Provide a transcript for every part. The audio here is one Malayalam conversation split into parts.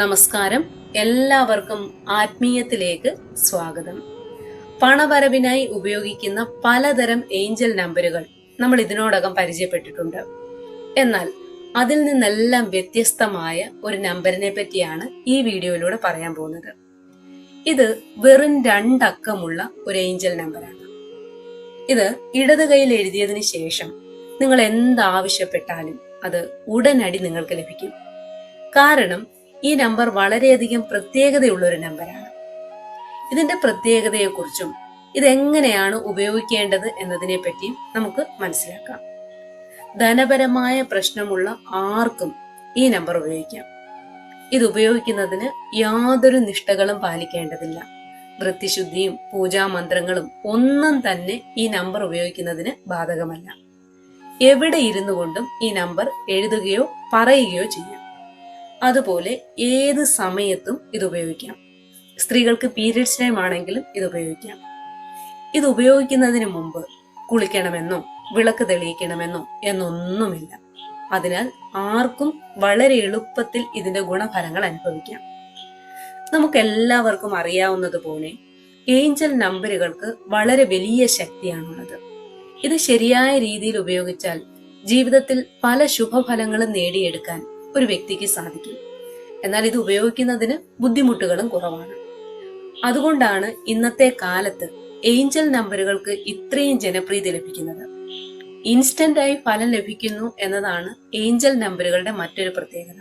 നമസ്കാരം. എല്ലാവർക്കും ആത്മീയത്തിലേക്ക് സ്വാഗതം. പണവരവിനായി ഉപയോഗിക്കുന്ന പലതരം ഏഞ്ചൽ നമ്പറുകൾ നമ്മൾ ഇതിനോടകം പരിചയപ്പെട്ടിട്ടുണ്ട്. എന്നാൽ അതിൽ നിന്നെല്ലാം വ്യത്യസ്തമായ ഒരു നമ്പറിനെ പറ്റിയാണ് ഈ വീഡിയോയിലൂടെ പറയാൻ പോകുന്നത്. ഇത് വെറും രണ്ടക്കമുള്ള ഒരു ഏഞ്ചൽ നമ്പറാണ്. ഇത് ഇടത് കൈയിൽ എഴുതിയതിന് ശേഷം നിങ്ങൾ എന്താവശ്യപ്പെട്ടാലും അത് ഉടനടി നിങ്ങൾക്ക് ലഭിക്കും. കാരണം ഈ നമ്പർ വളരെയധികം പ്രത്യേകതയുള്ള ഒരു നമ്പറാണ്. ഇതിന്റെ പ്രത്യേകതയെക്കുറിച്ചും ഇതെങ്ങനെയാണ് ഉപയോഗിക്കേണ്ടത് എന്നതിനെ പറ്റിയും നമുക്ക് മനസ്സിലാക്കാം. ധനപരമായ പ്രശ്നമുള്ള ആർക്കും ഈ നമ്പർ ഉപയോഗിക്കാം. ഇത് ഉപയോഗിക്കുന്നതിന് യാതൊരു നിഷ്ഠകളും പാലിക്കേണ്ടതില്ല. വൃത്തിശുദ്ധിയും പൂജാമന്ത്രങ്ങളും ഒന്നും തന്നെ ഈ നമ്പർ ഉപയോഗിക്കുന്നതിന് ബാധകമല്ല. എവിടെ ഇരുന്നു കൊണ്ടും ഈ നമ്പർ എഴുതുകയോ പറയുകയോ ചെയ്യാം. അതുപോലെ ഏത് സമയത്തും ഇത് ഉപയോഗിക്കാം. സ്ത്രീകൾക്ക് പീരിയഡ്സ് ടൈം ആണെങ്കിലും ഇത് ഉപയോഗിക്കാം. ഇത് ഉപയോഗിക്കുന്നതിന് മുമ്പ് കുളിക്കണമെന്നോ വിളക്ക് തെളിയിക്കണമെന്നോ എന്നൊന്നുമില്ല. അതിനാൽ ആർക്കും വളരെ എളുപ്പത്തിൽ ഇതിന്റെ ഗുണഫലങ്ങൾ അനുഭവിക്കാം. നമുക്ക് എല്ലാവർക്കും അറിയാവുന്നതുപോലെ ഏഞ്ചൽ നമ്പറുകൾക്ക് വളരെ വലിയ ശക്തിയാണുള്ളത്. ഇത് ശരിയായ രീതിയിൽ ഉപയോഗിച്ചാൽ ജീവിതത്തിൽ പല ശുഭഫലങ്ങളും നേടിയെടുക്കാൻ ഒരു വ്യക്തിക്ക് സാധിക്കും. എന്നാൽ ഇത് ഉപയോഗിക്കുന്നതിന് ബുദ്ധിമുട്ടുകളും കുറവാണ്. അതുകൊണ്ടാണ് ഇന്നത്തെ കാലത്ത് ഏഞ്ചൽ നമ്പറുകൾക്ക് ഇത്രയും ജനപ്രീതി ലഭിക്കുന്നത്. ഇൻസ്റ്റന്റ് ആയി ഫലം ലഭിക്കുന്നു എന്നതാണ് ഏഞ്ചൽ നമ്പറുകളുടെ മറ്റൊരു പ്രത്യേകത.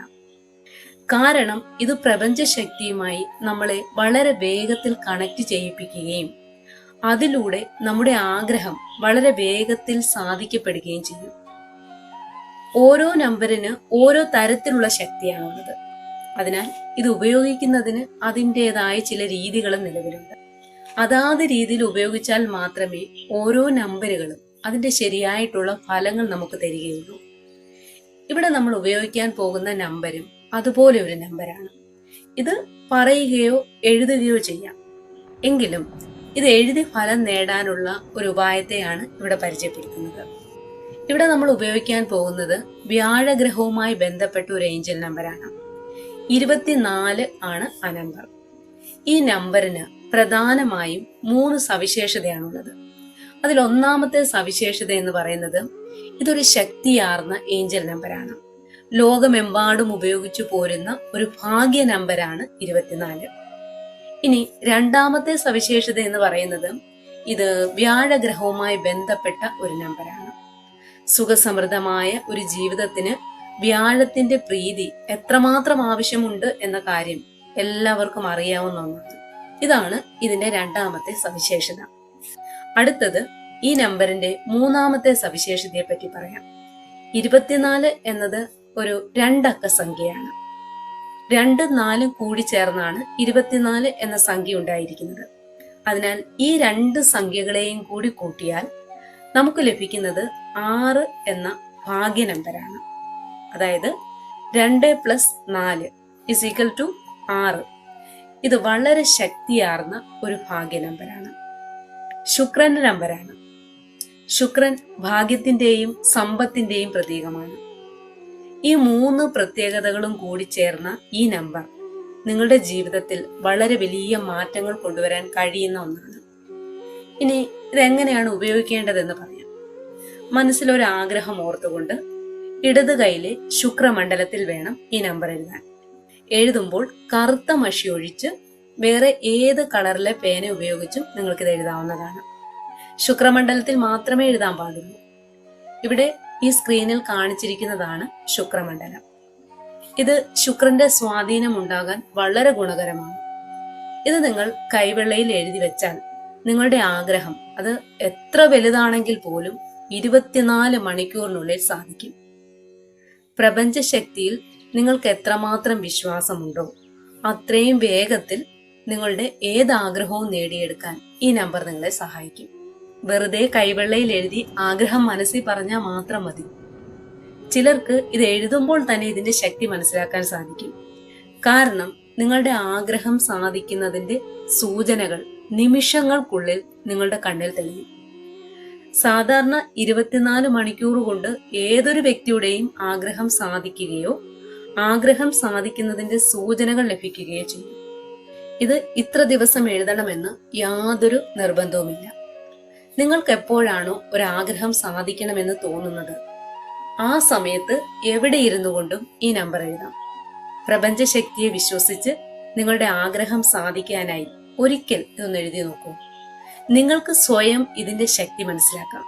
കാരണം ഇത് പ്രപഞ്ച ശക്തിയുമായി നമ്മളെ വളരെ വേഗത്തിൽ കണക്ട് ചെയ്യിപ്പിക്കുകയും അതിലൂടെ നമ്മുടെ ആഗ്രഹം വളരെ വേഗത്തിൽ സാധിക്കപ്പെടുകയും ചെയ്യും. ഓരോ നമ്പറിന് ഓരോ തരത്തിലുള്ള ശക്തിയാണുള്ളത്. അതിനാൽ ഇത് ഉപയോഗിക്കുന്നതിന് അതിന്റെതായ ചില രീതികളും നിലവിലുണ്ട്. അതാത് രീതിയിൽ ഉപയോഗിച്ചാൽ മാത്രമേ ഓരോ നമ്പറുകളും അതിന്റെ ശരിയായിട്ടുള്ള ഫലങ്ങൾ നമുക്ക് തരികയുള്ളൂ. ഇവിടെ നമ്മൾ ഉപയോഗിക്കാൻ പോകുന്ന നമ്പരും അതുപോലെ ഒരു നമ്പരാണ്. ഇത് പറയുകയോ എഴുതുകയോ ചെയ്യാം. എങ്കിലും ഇത് എഴുതി ഫലം നേടാനുള്ള ഒരു ഉപായത്തെയാണ് ഇവിടെ പരിചയപ്പെടുത്തുന്നത്. ഇവിടെ നമ്മൾ ഉപയോഗിക്കാൻ പോകുന്നത് വ്യാഴഗ്രഹവുമായി ബന്ധപ്പെട്ട ഒരു ഏഞ്ചൽ നമ്പറാണ് ഇരുപത്തിനാല് ആണ് ആ നമ്പർ ഈ നമ്പറിന് പ്രധാനമായും മൂന്ന് സവിശേഷതയാണുള്ളത്. അതിൽ ഒന്നാമത്തെ സവിശേഷത എന്ന് പറയുന്നത് ഇതൊരു ശക്തിയാർന്ന ഏഞ്ചൽ നമ്പറാണ് ലോകമെമ്പാടും ഉപയോഗിച്ചു പോരുന്ന ഒരു ഭാഗ്യ നമ്പറാണ് ഇരുപത്തിനാല്. ഇനി രണ്ടാമത്തെ സവിശേഷത എന്ന് പറയുന്നത് ഇത് വ്യാഴഗ്രഹവുമായി ബന്ധപ്പെട്ട ഒരു നമ്പറാണ് സുഖസമൃദ്ധമായ ഒരു ജീവിതത്തിന് വ്യാഴത്തിന്റെ പ്രീതി എത്രമാത്രം ആവശ്യമുണ്ട് എന്ന കാര്യം എല്ലാവർക്കും അറിയാവുന്ന ഒന്നാണ്. ഇതാണ് ഇതിന്റെ രണ്ടാമത്തെ സവിശേഷത. അടുത്തത് ഈ നമ്പറിന്റെ മൂന്നാമത്തെ സവിശേഷതയെ പറ്റി പറയാം. ഇരുപത്തിനാല് എന്നത് ഒരു രണ്ടക്ക സംഖ്യയാണ്. രണ്ടും നാലും കൂടി ചേർന്നാണ് ഇരുപത്തിനാല് എന്ന സംഖ്യ ഉണ്ടായിരിക്കുന്നത്. അതിനാൽ ഈ രണ്ട് സംഖ്യകളെയും കൂടി കൂട്ടിയാൽ നമുക്ക് ലഭിക്കുന്നത് ആറ് എന്ന ഭാഗ്യ നമ്പറാണ് അതായത് രണ്ട് പ്ലസ് നാല് ഇസ് ഈക്വൽ ടു ആറ്. ഇത് വളരെ ശക്തിയാർന്ന ഒരു ഭാഗ്യ നമ്പറാണ് ശുക്രന്റെ നമ്പറാണ് ശുക്രൻ ഭാഗ്യത്തിന്റെയും സമ്പത്തിന്റെയും പ്രതീകമാണ്. ഈ മൂന്ന് പ്രത്യേകതകളും കൂടി ചേർന്ന ഈ നമ്പർ നിങ്ങളുടെ ജീവിതത്തിൽ വളരെ വലിയ മാറ്റങ്ങൾ കൊണ്ടുവരാൻ കഴിയുന്ന ഒന്നാണ്. ഇനി ഇതെങ്ങനെയാണ് ഉപയോഗിക്കേണ്ടതെന്ന് പറയാം. മനസ്സിലൊരു ആഗ്രഹം ഓർത്തുകൊണ്ട് ഇടത് കൈയിലെ ശുക്രമണ്ഡലത്തിൽ വേണം ഈ നമ്പർ എഴുതാൻ. എഴുതുമ്പോൾ കറുത്ത മഷി ഒഴിച്ച് വേറെ ഏത് കളറിലെ പേന ഉപയോഗിച്ചും നിങ്ങൾക്ക് ഇത് എഴുതാവുന്നതാണ്. ശുക്രമണ്ഡലത്തിൽ മാത്രമേ എഴുതാൻ പാടുള്ളൂ. ഇവിടെ ഈ സ്ക്രീനിൽ കാണിച്ചിരിക്കുന്നതാണ് ശുക്രമണ്ഡലം. ഇത് ശുക്രന്റെ സ്വാധീനം ഉണ്ടാകാൻ വളരെ ഗുണകരമാണ്. ഇത് നിങ്ങൾ കൈവെള്ളയിൽ എഴുതി വെച്ചാൽ നിങ്ങളുടെ ആഗ്രഹം അത് എത്ര വലുതാണെങ്കിൽ പോലും ഇരുപത്തിനാല് മണിക്കൂറിനുള്ളിൽ സാധിക്കും. പ്രപഞ്ചശക്തിയിൽ നിങ്ങൾക്ക് എത്രമാത്രം വിശ്വാസമുണ്ടോ അത്രയും വേഗത്തിൽ നിങ്ങളുടെ ഏത് ആഗ്രഹവും നേടിയെടുക്കാൻ ഈ നമ്പർ നിങ്ങളെ സഹായിക്കും. വെറുതെ കൈവെള്ളയിൽ എഴുതി ആഗ്രഹം മനസ്സിൽ പറഞ്ഞാൽ മാത്രം മതി. ചിലർക്ക് ഇത് എഴുതുമ്പോൾ തന്നെ ഇതിന്റെ ശക്തി മനസ്സിലാക്കാൻ സാധിക്കും. കാരണം നിങ്ങളുടെ ആഗ്രഹം സാധിക്കുന്നതിന്റെ സൂചനകൾ നിമിഷങ്ങൾക്കുള്ളിൽ നിങ്ങളുടെ കണ്ണിൽ തെളിയും. സാധാരണ ഇരുപത്തിനാല് മണിക്കൂർ കൊണ്ട് ഏതൊരു വ്യക്തിയുടെയും ആഗ്രഹം സാധിക്കുകയോ ആഗ്രഹം സാധിക്കുന്നതിന്റെ സൂചനകൾ ലഭിക്കുകയോ ചെയ്യും. ഇത് ഇത്ര ദിവസം എഴുതണമെന്ന് യാതൊരു നിർബന്ധവുമില്ല. നിങ്ങൾക്ക് എപ്പോഴാണോ ഒരാഗ്രഹം സാധിക്കണമെന്ന് തോന്നുന്നത്? ആ സമയത്ത് എവിടെ ഇരുന്നു കൊണ്ടും ഈ നമ്പർ എഴുതാം. പ്രപഞ്ചശക്തിയെ വിശ്വസിച്ച് നിങ്ങളുടെ ആഗ്രഹം സാധിക്കാനായി ഒരിക്കൽ ഇതൊന്ന് എഴുതി നോക്കൂ. നിങ്ങൾക്ക് സ്വയം ഇതിന്റെ ശക്തി മനസ്സിലാക്കാം.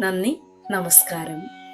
നന്ദി നമസ്കാരം.